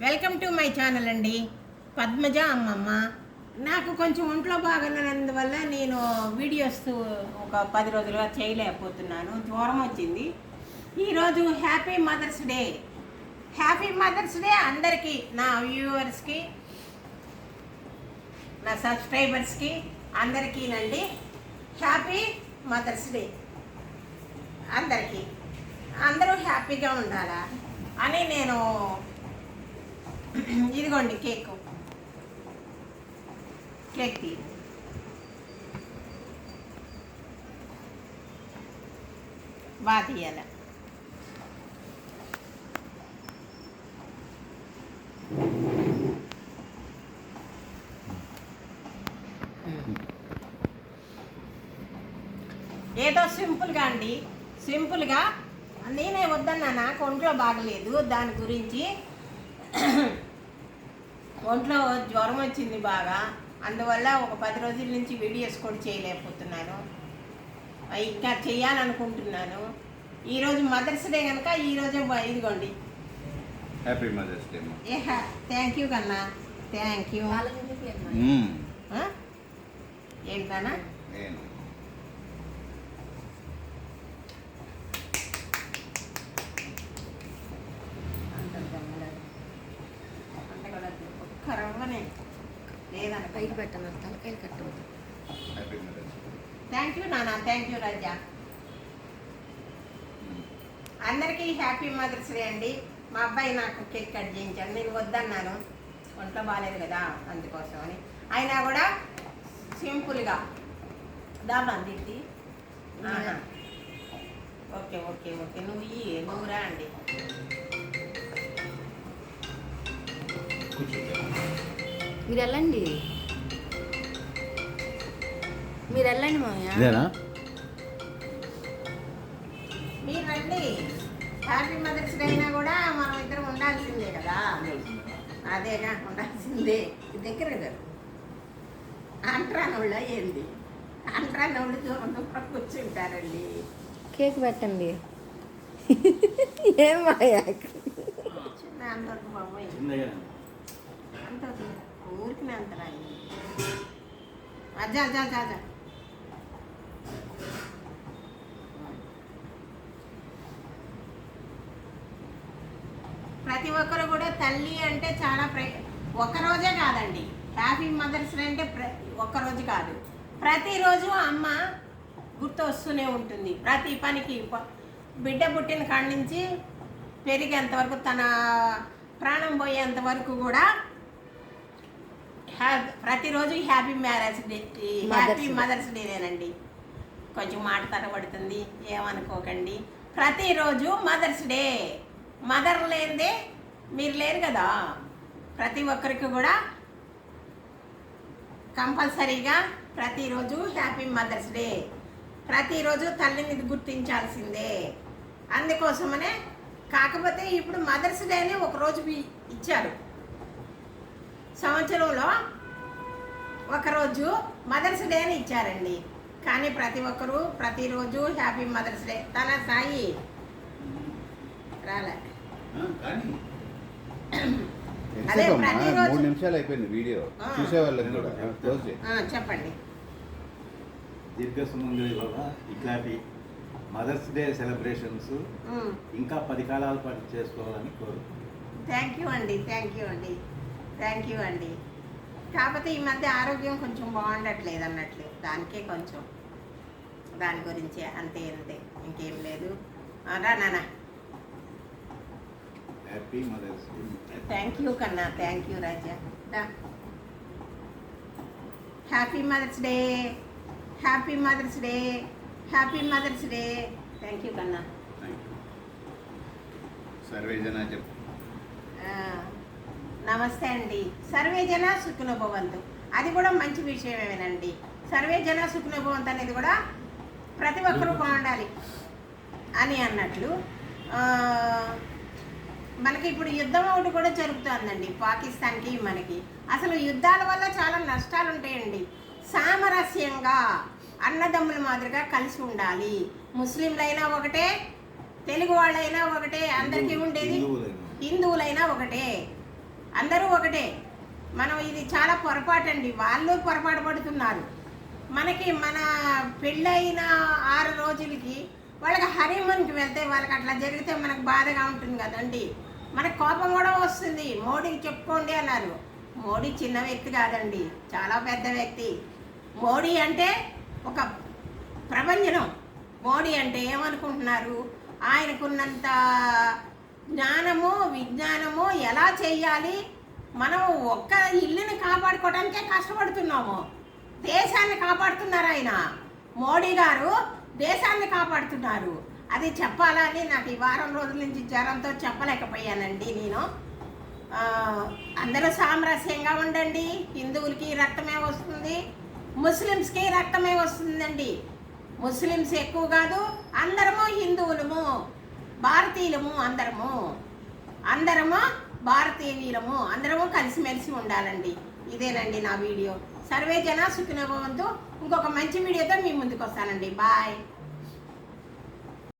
Welcome to my channel అండి. పద్మజ అమ్మమ్మ. నాకు కొంచెం ఒంట్లో బాగున్నందువల్ల నేను వీడియోస్ ఒక పది రోజులుగా చేయలేకపోతున్నాను. జ్వరం వచ్చింది. ఈరోజు happy Mother's Day. Happy Mother's Day అందరికీ నా వ్యూవర్స్కి నా సబ్స్క్రైబర్స్కి అందరికీనండి. Happy mother's day. అందరికీ. అందరూ హ్యాపీగా ఉండాలా? అని నేను ఇదిగోండి కేక్. కేక్ తీ బాగా తీయాలి? ఏదో సింపుల్గా అండి. సింపుల్గా నేనే వద్దన్నా నాకు ఒంట్లో బాగలేదు. దాని గురించి ఒంట్లో జ్వరం వచ్చింది బాగా. అందువల్ల ఒక పది రోజుల నుంచి వీడియోస్ కూడా చేయలేకపోతున్నాను. ఇంకా చేయాలనుకుంటున్నాను. ఈరోజు మదర్స్ డే కనుక ఈరోజు ఇదిగోండి. Happy Mother's Day thank you కన్నా. థ్యాంక్ యూ ఏంటన్నా? లేదన్న పైకి పెట్టను తలకాయలు డే థ్యాంక్ యూ నాన్న థ్యాంక్ యూ రాజా. అందరికీ హ్యాపీ మదర్స్ డే అండి. మా అబ్బాయి నాకు కేక్ కట్ చేయించాడు. నేను వద్దన్నాను. ఒంట్లో బాగాలేదు కదా అందుకోసం అని. అయినా కూడా సింపుల్గా దాబా తిట్టి ఓకే ఓకే ఓకే. నువ్వు ఇయ్యి నువ్వు రా అండి. మీరు వెళ్ళండి మీరు వెళ్ళండి మామయ్య. ఇదేనా? మీరు రండి. హ్యాపీ మదర్స్ డే అయినా కూడా మనం ఇద్దరం ఉండాల్సిందే కదా. అదేగా ఉండాల్సిందే. దగ్గర కదా. అంట్రానోళ్ళ ఏంది? అంట్రానోళ్ళు దూరం దూరం కూర్చుంటారండి. కేక్ పెట్టండి. ఏం మాయా చిన్న అంతవరకు బాబోయ్ అంత ఊరికి అంత రాయి. అజ్జా అజ్జా అజ్జా అజ్జా ప్రతి ఒక్కరు కూడా తల్లి అంటే చాలా ప్ర ఒక రోజే కాదండి. హ్యాపీ మదర్స్ అంటే ప్ర ఒక్కరోజు కాదు. ప్రతిరోజు అమ్మ గుర్తు వస్తూనే ఉంటుంది. ప్రతి పనికి బిడ్డ పుట్టిన కాడి నుంచి పెరిగేంత వరకు తన ప్రాణం పోయేంత వరకు కూడా ప్రతిరోజు happy marriage day happy. Mother's డేనేనండి. కొంచెం మాట తడబడుతుంది ఏమనుకోకండి. ప్రతిరోజు మదర్స్ డే. మదర్ లేనిదే మీరు లేరు కదా. ప్రతి ఒక్కరికి కూడా కంపల్సరీగా ప్రతిరోజు హ్యాపీ మదర్స్ డే. ప్రతిరోజు తల్లిని గుర్తించాల్సిందే. అందుకోసమనే కాకపోతే ఇప్పుడు మదర్స్ డేని ఒకరోజు ఇచ్చారు. సంవత్సరంలో ఒకరోజు మదర్స్ డే అని ఇచ్చారండి. కానీ ప్రతి ఒక్కరూ ప్రతిరోజు హ్యాపీ మదర్స్ డే. తన సాయి. రాలే. అదే? ప్రతిరోజు- మూడు నిమిషాలు అయిపోయింది వీడియో. ఆ. చూసే వాళ్ళకి కూడా క్లోజ్ చేయి. ఆ, చెప్పండి. దీర్ఘ సుమంగళి బాబా ఇట్లాంటి మదర్స్ డే సెలబ్రేషన్స్ ఇంకా పది కాలాల పాటు చేసుకోవాలని కోరుకుంటున్నాను థ్యాంక్ యూ అండి థ్యాంక్ యూ అండి. థ్యాంక్ యూ అండి. కాకపోతే ఈ మధ్య ఆరోగ్యం కొంచెం బాగుండట్లేదు అన్నట్లు. దానికే కొంచెం. దాని గురించి అంతే అంతే. ఇంకేం లేదు. రా నాన్న? Happy Mother's Day thank you కన్నా. Thank you Raja happy Mother's Day happy Mother's Day happy Mother's Day thank you కన్నా. నమస్తే అండి. సర్వే జన సుఖినో భవంతు అది కూడా మంచి విషయమేనండి. సర్వే జన సుఖినో భవంతు అనేది కూడా ప్రతి ఒక్కరూ బాగుండాలి అని అన్నట్లు మనకి ఇప్పుడు యుద్ధం ఒకటి కూడా జరుగుతుందండి పాకిస్తాన్కి మనకి. అసలు యుద్ధాల వల్ల చాలా నష్టాలు ఉంటాయండి సామరస్యంగా అన్నదమ్ముల మాదిరిగా కలిసి ఉండాలి. ముస్లింలైనా ఒకటే తెలుగు వాళ్ళైనా ఒకటే అందరికీ ఉండేది. హిందువులైనా ఒకటే. అందరూ ఒకటే. మనం ఇది చాలా పొరపాటు అండి వాళ్ళు పొరపాటు పడుతున్నారు. మనకి మన పెళ్ళైన ఆరు రోజులకి వాళ్ళకి హనీమూన్కి వెళ్తే వాళ్ళకి అట్లా జరిగితే మనకు బాధగా ఉంటుంది కదండి. మనకు కోపం కూడా వస్తుంది. మోడీకి చెప్పుకోండి అన్నారు. మోడీ చిన్న వ్యక్తి కాదండి. చాలా పెద్ద వ్యక్తి. మోడీ అంటే ఒక ప్రపంచం మోడీ అంటే ఏమనుకుంటున్నారు? ఆయనకున్నంత జ్ఞానము విజ్ఞానము ఎలా చేయాలి? మనం ఒక్క ఇల్లుని కాపాడుకోవడానికే కష్టపడుతున్నాము. దేశాన్ని కాపాడుతున్నారు ఆయన. మోడీ గారు దేశాన్ని కాపాడుతున్నారు. అది చెప్పాలని నాకు ఈ వారం రోజుల నుంచి జ్వరంతో చెప్పలేకపోయానండి నేను. అందరూ సామరస్యంగా ఉండండి. హిందువులకి రక్తమే వస్తుంది. ముస్లిమ్స్కి రక్తమే వస్తుందండి. ముస్లిమ్స్ ఎక్కువ కాదు అందరము హిందువులము. భారతీయులము అందరము అందరము భారతీయులము అందరము కలిసిమెలిసి ఉండాలండి. ఇదేనండి నా వీడియో. సర్వే జన సుఖినభవంతో ఇంకొక మంచి వీడియోతో మీ ముందుకు వస్తానండి బాయ్.